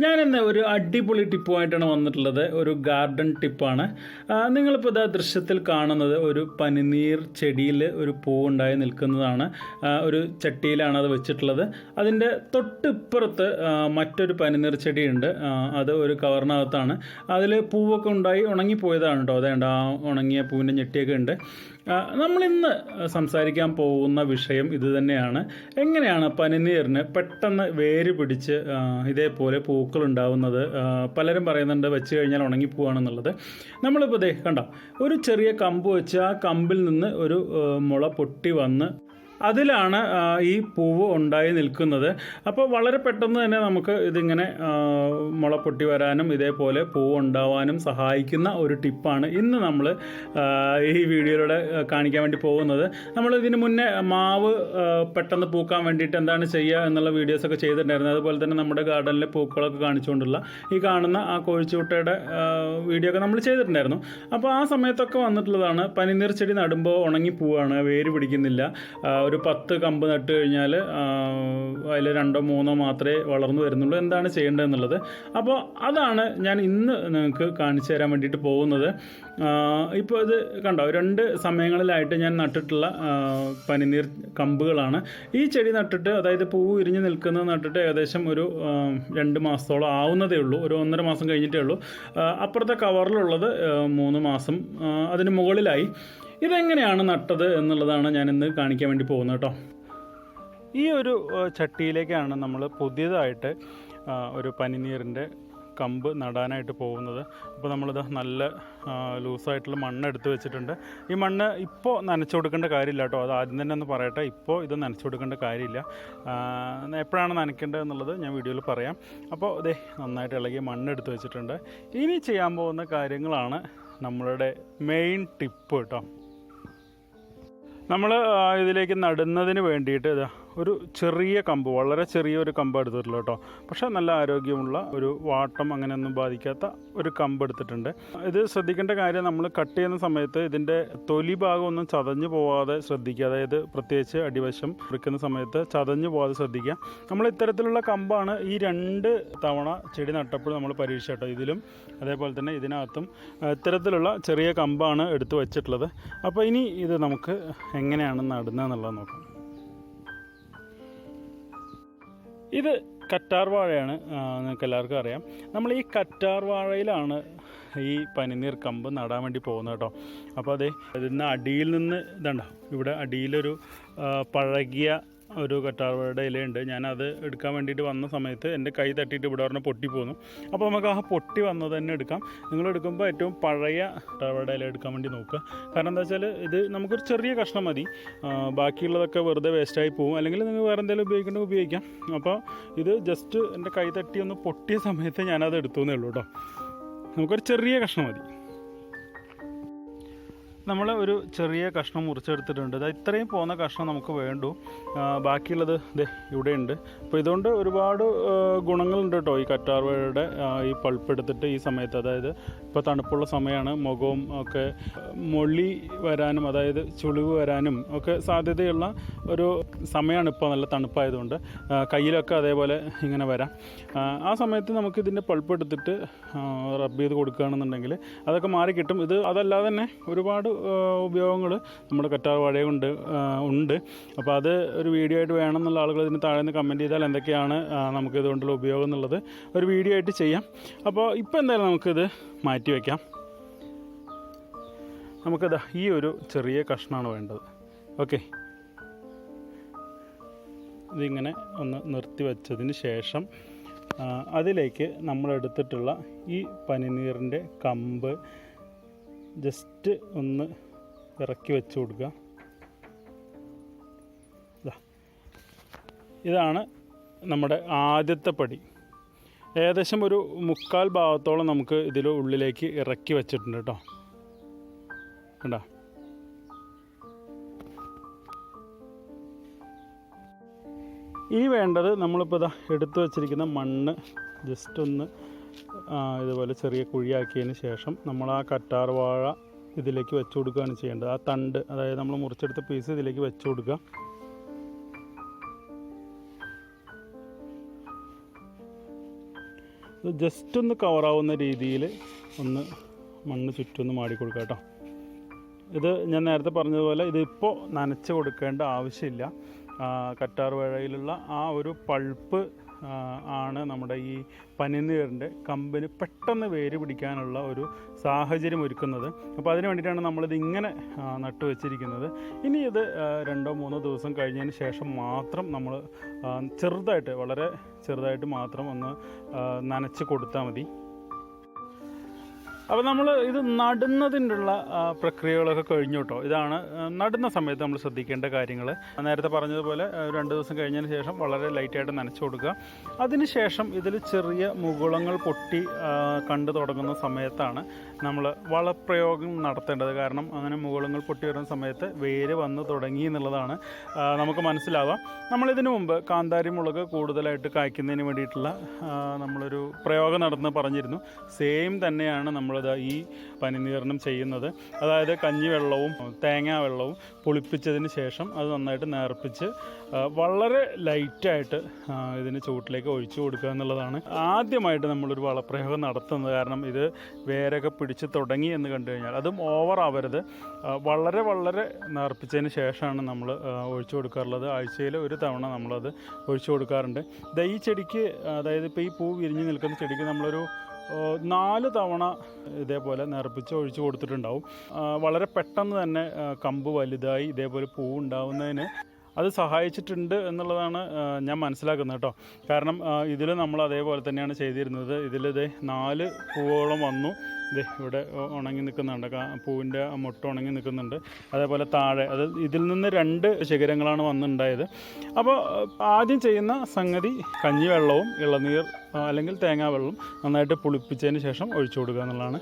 ഞാൻ ഇന്ന് ഒരു അടിപൊളി ടിപ്പുമായിട്ടാണ് വന്നിട്ടുള്ളത്. ഒരു ഗാർഡൻ ടിപ്പാണ്. നിങ്ങളിപ്പോൾ ഇതാ ദൃശ്യത്തിൽ കാണുന്നത് ഒരു പനിനീർ ചെടിയിൽ ഒരു പൂ ഉണ്ടായി നിൽക്കുന്നതാണ് ഒരു ചട്ടിയിലാണ് അത് വെച്ചിട്ടുള്ളത്. അതിന്റെ തൊട്ടിപ്പുറത്ത് മറ്റൊരു പനിനീർ ചെടിയുണ്ട്. അത് ഒരു കവറിനകത്താണ്. അതിൽ പൂവൊക്കെ ഉണ്ടായി ഉണങ്ങിപ്പോയതാണ് കേട്ടോ അതേണ്ട ആ ഉണങ്ങിയ പൂവിന്റെ ഞെട്ടിയൊക്കെ ഉണ്ട്. നമ്മളിന്ന് സംസാരിക്കാൻ പോകുന്ന വിഷയം ഇത് തന്നെയാണ്. എങ്ങനെയാണ് പനിനീറിന് പെട്ടെന്ന് വേര് പിടിച്ച് ഇതേപോലെ ഇതേപോലെ പൂക്കൾ ഉണ്ടാവുന്നത് പലരും പറയുന്നുണ്ട് വെച്ച് കഴിഞ്ഞാൽ ഉണങ്ങിപ്പോവാണെന്നുള്ളത്. നമ്മളിപ്പോൾ ദേ കണ്ടോ ഒരു ചെറിയ കമ്പ് വെച്ച് ആ കമ്പിൽ നിന്ന് ഒരു മുള പൊട്ടി വന്ന് അതിലാണ് ഈ പൂവ് ഉണ്ടായി നിൽക്കുന്നത്. അപ്പോൾ വളരെ പെട്ടെന്ന് തന്നെ നമുക്ക് ഇതിങ്ങനെ മുള പൊട്ടി വരാനും ഇതേപോലെ പൂവ് ഉണ്ടാവാനും സഹായിക്കുന്ന ഒരു ടിപ്പാണ് ഇന്ന് നമ്മൾ ഈ വീഡിയോയിലൂടെ കാണിക്കാൻ വേണ്ടി പോകുന്നത്. നമ്മൾ ഇതിന് മുന്നേ മാവ് പെട്ടെന്ന് പൂക്കാൻ വേണ്ടിയിട്ട് എന്താണ് ചെയ്യുക എന്നുള്ള വീഡിയോസൊക്കെ ചെയ്തിട്ടുണ്ടായിരുന്നു. അതുപോലെ തന്നെ നമ്മുടെ ഗാർഡനിലെ പൂക്കളൊക്കെ കാണിച്ചുകൊണ്ടുള്ള ഈ കാണുന്ന ആ കോഴിച്ചുട്ടയുടെ വീഡിയോ ഒക്കെ നമ്മൾ ചെയ്തിട്ടുണ്ടായിരുന്നു. അപ്പോൾ ആ സമയത്തൊക്കെ വന്നിട്ടുള്ളതാണ് പനിനീർ ചെടി നടുമ്പോൾ ഉണങ്ങി പോവാണ് വേര് പിടിക്കുന്നില്ല ഒരു പത്ത് കമ്പ് നട്ട് കഴിഞ്ഞാൽ അതിൽ രണ്ടോ മൂന്നോ മാത്രമേ വളർന്നു വരുന്നുള്ളൂ. എന്താണ് ചെയ്യേണ്ടതെന്നുള്ളത്? അപ്പോൾ അതാണ് ഞാൻ ഇന്ന് നിങ്ങൾക്ക് കാണിച്ചു തരാൻ വേണ്ടിയിട്ട് പോകുന്നത്. ഇപ്പോൾ ഇത് കണ്ടോ? രണ്ട് സമയങ്ങളിലായിട്ട് ഞാൻ നട്ടിട്ടുള്ള പനിനീർ കമ്പുകളാണ്. ഈ ചെടി നട്ടിട്ട് അതായത് പൂവ് വിരിഞ്ഞ് നിൽക്കുന്നത് നട്ടിട്ട് ഏകദേശം ഒരു രണ്ട് മാസത്തോളം ആവുന്നതേ ഉള്ളൂ. ഒരു ഒന്നര മാസം കഴിഞ്ഞിട്ടേ ഉള്ളൂ. അപ്പുറത്തെ കവറിലുള്ളത് മൂന്ന് മാസം അതിന് മുകളിലായി. ഇതെങ്ങനെയാണ് നട്ടത് എന്നുള്ളതാണ് ഞാൻ ഇന്ന് കാണിക്കാൻ വേണ്ടി പോകുന്നത് കേട്ടോ. ഈ ഒരു ചട്ടിയിലേക്കാണ് നമ്മൾ പുതിയതായിട്ട് ഒരു പനിനീറിന്റെ കമ്പ് നടാനായിട്ട് പോകുന്നത്. അപ്പോൾ നമ്മളിത് നല്ല ലൂസായിട്ടുള്ള മണ്ണ് എടുത്തു വെച്ചിട്ടുണ്ട്. ഈ മണ്ണ് ഇപ്പോൾ നനച്ചു കൊടുക്കേണ്ട കാര്യമില്ല കേട്ടോ. അത് ആദ്യം തന്നെ ഒന്ന് പറയട്ടെ. ഇപ്പോൾ ഇത് നനച്ചു കൊടുക്കേണ്ട കാര്യമില്ല. എപ്പോഴാണ് നനയ്ക്കേണ്ടത് എന്നുള്ളത് ഞാൻ വീഡിയോയിൽ പറയാം. അപ്പോൾ ഇതേ നന്നായിട്ട് ഇളകിയ മണ്ണ് എടുത്തു വെച്ചിട്ടുണ്ട്. ഇനി ചെയ്യാൻ പോകുന്ന കാര്യങ്ങളാണ് നമ്മളുടെ മെയിൻ ടിപ്പ് കേട്ടോ. നമ്മൾ ഇതിലേക്ക് നടുന്നതിന് വേണ്ടിയിട്ട് ഇതാ. ഒരു ചെറിയ കമ്പ് വളരെ ചെറിയ ഒരു കമ്പ് എടുത്തിട്ടുള്ളൂ കേട്ടോ. പക്ഷേ നല്ല ആരോഗ്യമുള്ള ഒരു വാട്ടം അങ്ങനെയൊന്നും ബാധിക്കാത്ത ഒരു കമ്പ് എടുത്തിട്ടുണ്ട്. ഇത് ശ്രദ്ധിക്കേണ്ട കാര്യം നമ്മൾ കട്ട് ചെയ്യുന്ന സമയത്ത് ഇതിന്റെ തൊലി ഭാഗം ഒന്നും ചതഞ്ഞു പോവാതെ ശ്രദ്ധിക്കുക. അതായത് പ്രത്യേകിച്ച് അടിവശം മുറിക്കുന്ന സമയത്ത് ചതഞ്ഞു പോവാതെ ശ്രദ്ധിക്കുക. നമ്മൾ ഇത്തരത്തിലുള്ള കമ്പാണ് ഈ രണ്ട് തവണ ചെടി നട്ടപ്പോൾ നമ്മൾ പരീക്ഷ കേട്ടോ ഇതിലും അതേപോലെ തന്നെ ഇതിനകത്തും ഇത്തരത്തിലുള്ള ചെറിയ കമ്പാണ് എടുത്ത് വെച്ചിട്ടുള്ളത്. അപ്പോൾ ഇനി ഇത് നമുക്ക് എങ്ങനെയാണ് നടുന്നതെന്നുള്ളത് നോക്കാം. ഇത് കറ്റാർ വാഴയാണ് നിങ്ങൾക്ക് എല്ലാവർക്കും അറിയാം. നമ്മൾ ഈ കറ്റാർ വാഴയിലാണ് ഈ പനിനീർ കമ്പ് നടാൻ വേണ്ടി പോകുന്നത് കേട്ടോ. അപ്പോൾ അതെ ഇതിന്ന് അടിയിൽ നിന്ന് ഇതുണ്ടോ ഇവിടെ അടിയിലൊരു പഴകിയ ഒരു കറ്റാർവാഴയുടെ ഇലയുണ്ട്. ഞാനത് എടുക്കാൻ വേണ്ടിയിട്ട് വന്ന സമയത്ത് എന്റെ കൈ തട്ടിയിട്ട് ഇവിടെ പറഞ്ഞാൽ പൊട്ടി പോന്നു. അപ്പോൾ നമുക്ക് ആ പൊട്ടി വന്നത് തന്നെ എടുക്കാം. നിങ്ങൾ എടുക്കുമ്പോൾ ഏറ്റവും പഴയ കറ്റാർവാഴയുടെ ഇല എടുക്കാൻ വേണ്ടി നോക്കുക. കാരണം എന്താ വെച്ചാൽ ഇത് നമുക്കൊരു ചെറിയ കഷ്ണം മതി. ബാക്കിയുള്ളതൊക്കെ വെറുതെ വേസ്റ്റായി പോകും. അല്ലെങ്കിൽ നിങ്ങൾ വേറെ എന്തെങ്കിലും ഉപയോഗിക്കേണ്ടത് ഉപയോഗിക്കാം. അപ്പോൾ ഇത് ജസ്റ്റ് എന്റെ കൈ തട്ടി ഒന്ന് പൊട്ടിയ സമയത്ത് ഞാനത് എടുത്തു എന്നേ ഉള്ളൂ കേട്ടോ. നമുക്കൊരു ചെറിയ കഷ്ണം മതി. നമ്മൾ ഒരു ചെറിയ കഷ്ണം മുറിച്ചെടുത്തിട്ടുണ്ട്. ഇത് ഇത്രയും പോകുന്ന കഷ്ണം നമുക്ക് വേണ്ടു. ബാക്കിയുള്ളത് ദേ ഇവിടെയുണ്ട്. അപ്പോൾ ഇതുകൊണ്ട് ഒരുപാട് ഗുണങ്ങളുണ്ട് കേട്ടോ ഈ കറ്റാർവാഴയുടെ ഈ പൾപ്പെടുത്തിട്ട് ഈ സമയത്ത്. അതായത് ഇപ്പോൾ തണുപ്പുള്ള സമയമാണ് മുഖവും ഒക്കെ മൊള്ളി വരാനും അതായത് ചുളിവ് വരാനും ഒക്കെ സാധ്യതയുള്ള ഒരു സമയമാണ് ഇപ്പോൾ നല്ല തണുപ്പായതുകൊണ്ട്. കയ്യിലൊക്കെ അതേപോലെ ഇങ്ങനെ വരാം. ആ, സമയത്ത് നമുക്ക് ഇതിന്റെ പൾപ്പ് എടുത്തിട്ട് റബ്ബ് ചെയ്ത് കൊടുക്കുകയാണെന്നുണ്ടെങ്കിൽ അതൊക്കെ മാറി കിട്ടും. ഇത് അതല്ലാതെ തന്നെ ഒരുപാട് ഉപയോഗങ്ങൾ നമ്മുടെ കറ്റാർ വാഴ കൊണ്ട് ഉണ്ട്. അപ്പോൾ അത് ഒരു വീഡിയോ ആയിട്ട് വേണം എന്നുള്ള ആളുകൾ ഇതിന് താഴെ നിന്ന് കമന്റ് ചെയ്താൽ എന്തൊക്കെയാണ് നമുക്ക് ഇതുകൊണ്ടുള്ള ഉപയോഗം എന്നുള്ളത് ഒരു വീഡിയോ ആയിട്ട് ചെയ്യാം. അപ്പോൾ ഇപ്പോൾ എന്തായാലും നമുക്കിത് മാറ്റി വയ്ക്കാം. നമുക്കത് ഈ ഒരു ചെറിയ കഷ്ണമാണ് വേണ്ടത്. ഓക്കെ. ഇതിങ്ങനെ ഒന്ന് നിർത്തി വെച്ചതിന് ശേഷം അതിലേക്ക് നമ്മൾ എടുത്തിട്ടുള്ള ഈ പനിനീറിന്റെ കമ്പ് ജസ്റ്റ് ഒന്ന് ഇറക്കി വെച്ച് കൊടുക്കുക. ഇതാണ് നമ്മുടെ ആദ്യത്തെ പടി. ഏകദേശം ഒരു മുക്കാൽ ഭാഗത്തോളം നമുക്ക് ഇതിൽ ഉള്ളിലേക്ക് ഇറക്കി വെച്ചിട്ടുണ്ട് കേട്ടോ. കണ്ടോ? ഇനി വേണ്ടത് നമ്മളിപ്പോൾ ഇതാ എടുത്തു വച്ചിരിക്കുന്ന മണ്ണ് ജസ്റ്റ് ഒന്ന് ഇതുപോലെ ചെറിയ കുഴിയാക്കിയതിന് ശേഷം നമ്മൾ ആ കറ്റാർ വാഴ ഇതിലേക്ക് വെച്ച് കൊടുക്കുകയാണ് ചെയ്യേണ്ടത്. ആ തണ്ട് അതായത് നമ്മൾ മുറിച്ചെടുത്ത പീസ് ഇതിലേക്ക് വെച്ച് കൊടുക്കുക. ജസ്റ്റ് ഒന്ന് കവറാവുന്ന രീതിയിൽ ഒന്ന് മണ്ണ് ചുറ്റും ഒന്ന് മാടി കൊടുക്കുക കേട്ടോ. ഇത് ഞാൻ നേരത്തെ പറഞ്ഞതുപോലെ ഇതിപ്പോൾ നനച്ച് കൊടുക്കേണ്ട ആവശ്യമില്ല. കറ്റാർ വാഴയിലുള്ള ആ ഒരു പൾപ്പ് ആണ് നമ്മുടെ ഈ പനിനീറിന്റെ കമ്പിന് പെട്ടെന്ന് വേര് പിടിക്കാനുള്ള ഒരു സാഹചര്യം ഒരുക്കുന്നത്. അപ്പോൾ അതിന് വേണ്ടിയിട്ടാണ് നമ്മളിത് ഇങ്ങനെ നട്ടുവെച്ചിരിക്കുന്നത് നട്ടു വെച്ചിരിക്കുന്നത്. ഇനി ഇത് രണ്ടോ മൂന്നോ ദിവസം കഴിഞ്ഞതിന് ശേഷം മാത്രം നമ്മൾ ചെറുതായിട്ട് വളരെ ചെറുതായിട്ട് മാത്രം ഒന്ന് നനച്ച് കൊടുത്താൽ മതി. അപ്പോൾ നമ്മൾ ഇത് നടുന്നതിനുള്ള പ്രക്രിയകളൊക്കെ കഴിഞ്ഞു കേട്ടോ. ഇതാണ് നടുന്ന സമയത്ത് നമ്മൾ ശ്രദ്ധിക്കേണ്ട കാര്യങ്ങൾ നേരത്തെ പറഞ്ഞതുപോലെ രണ്ട് ദിവസം കഴിഞ്ഞതിന് ശേഷം വളരെ ലൈറ്റായിട്ട് നനച്ചു കൊടുക്കുക. അതിനുശേഷം ഇതിൽ ചെറിയ മുകുളങ്ങൾ പൊട്ടി കണ്ടു തുടങ്ങുന്ന സമയത്താണ് നമ്മൾ വളപ്രയോഗം നടത്തേണ്ടത്. കാരണം അങ്ങനെ മുകളങ്ങൾ പൊട്ടി വരുന്ന സമയത്ത് വേര് വന്ന് തുടങ്ങി എന്നുള്ളതാണ് നമുക്ക് മനസ്സിലാവാം. നമ്മളിതിനു മുമ്പ് കാന്താരി മുളക് കൂടുതലായിട്ട് കായ്ക്കുന്നതിന് വേണ്ടിയിട്ടുള്ള നമ്മളൊരു പ്രയോഗം നടന്ന് പറഞ്ഞിരുന്നു. സെയിം തന്നെയാണ് നമ്മളിത് ഈ പനിനീകരണം ചെയ്യുന്നത്. അതായത് കഞ്ഞിവെള്ളവും തേങ്ങാ വെള്ളവും പുളിപ്പിച്ചതിന് ശേഷം അത് നന്നായിട്ട് നേർപ്പിച്ച് വളരെ ലൈറ്റായിട്ട് ഇതിന് ചുവട്ടിലേക്ക് ഒഴിച്ചു കൊടുക്കുക എന്നുള്ളതാണ് ആദ്യമായിട്ട് നമ്മളൊരു വളപ്രയോഗം നടത്തുന്നത്. കാരണം ഇത് വേരൊക്കെ തുടങ്ങി എന്ന് കണ്ടു കഴിഞ്ഞാൽ അതും ഓവർ ആവരുത്. വളരെ വളരെ നേർപ്പിച്ചതിന് ശേഷമാണ് നമ്മൾ ഒഴിച്ചു കൊടുക്കാറുള്ളത്. ആഴ്ചയിൽ ഒരു തവണ നമ്മളത് ഒഴിച്ചു കൊടുക്കാറുണ്ട്. ഈ ചെടിക്ക് അതായത് ഇപ്പോൾ ഈ പൂ വിരിഞ്ഞ് നിൽക്കുന്ന ചെടിക്ക് നമ്മളൊരു നാല് തവണ ഇതേപോലെ നിറപ്പിച്ച് ഒഴിച്ചു കൊടുത്തിട്ടുണ്ടാവും. വളരെ പെട്ടെന്ന് തന്നെ കമ്പ് വലുതായി ഇതേപോലെ പൂ ഉണ്ടാവുന്നതിന് അത് സഹായിച്ചിട്ടുണ്ട് എന്നുള്ളതാണ് ഞാൻ മനസ്സിലാക്കുന്നത് കേട്ടോ. കാരണം ഇതിൽ നമ്മൾ അതേപോലെ തന്നെയാണ് ചെയ്തിരുന്നത്. ഇതിലിത് നാല് പൂവോളം വന്നു. ഇതേ ഇവിടെ ഉണങ്ങി നിൽക്കുന്നുണ്ട്. പൂവിന്റെ മുട്ട ഉണങ്ങി നിൽക്കുന്നുണ്ട്. അതേപോലെ താഴെ അത് ഇതിൽ നിന്ന് രണ്ട് ശിഖരങ്ങളാണ് വന്നുണ്ടായത് അപ്പോൾ ആദ്യം ചെയ്യുന്ന സംഗതി കഞ്ഞിവെള്ളവും ഇളനീർ അല്ലെങ്കിൽ തേങ്ങാവെള്ളം നന്നായിട്ട് പുളിപ്പിച്ചതിന് ശേഷം ഒഴിച്ചു കൊടുക്കുക എന്നുള്ളതാണ്.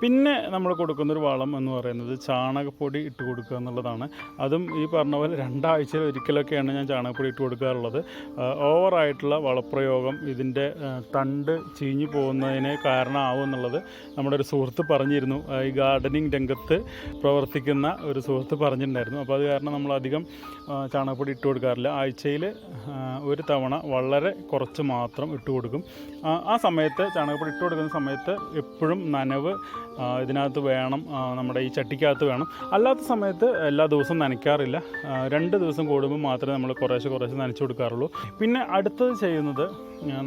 പിന്നെ നമ്മൾ കൊടുക്കുന്നൊരു വളം എന്ന് പറയുന്നത് ചാണകപ്പൊടി ഇട്ട് കൊടുക്കുക എന്നുള്ളതാണ്. അതും ഈ പറഞ്ഞ പോലെ രണ്ടാഴ്ചയിൽ ഒരിക്കലൊക്കെയാണ് ഞാൻ ചാണകപ്പൊടി ഇട്ട് കൊടുക്കാറുള്ളത്. ഓവറായിട്ടുള്ള വളപ്രയോഗം ഇതിന്റെ തണ്ട് ചീഞ്ഞു പോകുന്നതിന് കാരണമാവും എന്നുള്ളത് നമ്മുടെ ഒരു സുഹൃത്ത് പറഞ്ഞിരുന്നു. ഈ ഗാർഡനിങ് രംഗത്ത് പ്രവർത്തിക്കുന്ന ഒരു സുഹൃത്ത് പറഞ്ഞിട്ടുണ്ടായിരുന്നു. അപ്പോൾ അത് കാരണം നമ്മൾ അധികം ചാണകപ്പൊടി ഇട്ട് കൊടുക്കാറില്ല. ആഴ്ചയിൽ ഒരു തവണ വളരെ കുറച്ച് മാത്രം ഇട്ട് കൊടുക്കും. ആ, സമയത്ത് ചാണകപ്പൊടി ഇട്ട് കൊടുക്കുന്ന സമയത്ത് എപ്പോഴും നനവ് ഇതിനകത്ത് വേണം നമ്മുടെ ഈ ചട്ടിക്കകത്ത് വേണം. അല്ലാത്ത സമയത്ത് എല്ലാ ദിവസവും നനയ്ക്കാറില്ല. രണ്ട് ദിവസം കൂടുമ്പോൾ മാത്രമേ നമ്മൾ കുറേശ്ശെ കുറേശ്ശെ നനച്ചു കൊടുക്കാറുള്ളൂ. പിന്നെ അടുത്തത് ചെയ്യുന്നത്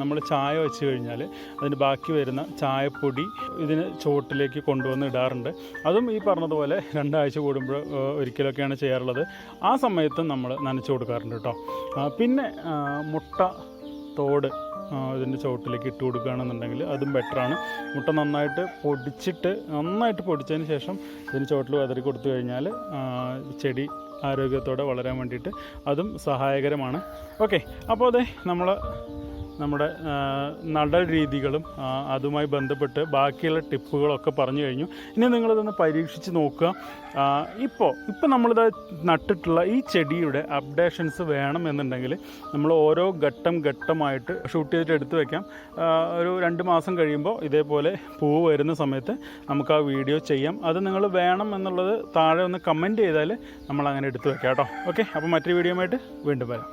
നമ്മൾ ചായ വെച്ച് കഴിഞ്ഞാൽ അതിന് ബാക്കി വരുന്ന ചായപ്പൊടി ഇതിന് ചുവട്ടിലേക്ക് കൊണ്ടുവന്ന് ഇടാറുണ്ട്. അതും ഈ പറഞ്ഞതുപോലെ രണ്ടാഴ്ച കൂടുമ്പോൾ ഒരിക്കലൊക്കെയാണ് ചെയ്യാറുള്ളത്. ആ സമയത്തും നമ്മൾ നനച്ചു കൊടുക്കാറുണ്ട് കേട്ടോ. പിന്നെ മുട്ട തോട് ഇതിന്റെ ചുവട്ടിലേക്ക് ഇട്ട് കൊടുക്കുകയാണെന്നുണ്ടെങ്കിൽ അതും ബെറ്ററാണ്. മുട്ട നന്നായിട്ട് പൊടിച്ചിട്ട് നന്നായിട്ട് പൊടിച്ചതിന് ശേഷം ഇതിന് ചുവട്ടിൽ വെതറി കൊടുത്തു കഴിഞ്ഞാൽ ചെടി ആരോഗ്യത്തോടെ വളരാൻ വേണ്ടിയിട്ട് അതും സഹായകരമാണ്. ഓക്കെ അപ്പോൾ അതെ നമ്മൾ നമ്മുടെ നടൽ രീതികളും അതുമായി ബന്ധപ്പെട്ട് ബാക്കിയുള്ള ടിപ്പുകളൊക്കെ പറഞ്ഞു കഴിഞ്ഞു. ഇനി നിങ്ങളിതൊന്ന് പരീക്ഷിച്ച് നോക്കുക. ഇപ്പോൾ ഇപ്പോൾ നമ്മളിത് നട്ടിട്ടുള്ള ഈ ചെടിയുടെ അപ്ഡേഷൻസ് വേണം എന്നുണ്ടെങ്കിൽ നമ്മൾ ഓരോ ഘട്ടം ഘട്ടമായിട്ട് ഷൂട്ട് ചെയ്തിട്ട് എടുത്തു വയ്ക്കാം ഒരു രണ്ട് മാസം കഴിയുമ്പോൾ ഇതേപോലെ പൂവ് വരുന്ന സമയത്ത് നമുക്ക് ആ വീഡിയോ ചെയ്യാം. അത് നിങ്ങൾ വേണം എന്നുള്ളത് താഴെ ഒന്ന് കമന്റ് ചെയ്താൽ നമ്മൾ അങ്ങനെ എടുത്തു വെക്കാം കേട്ടോ. ഓക്കെ അപ്പോൾ മറ്റൊരു വീഡിയോ ആയിട്ട് വീണ്ടും വരാം.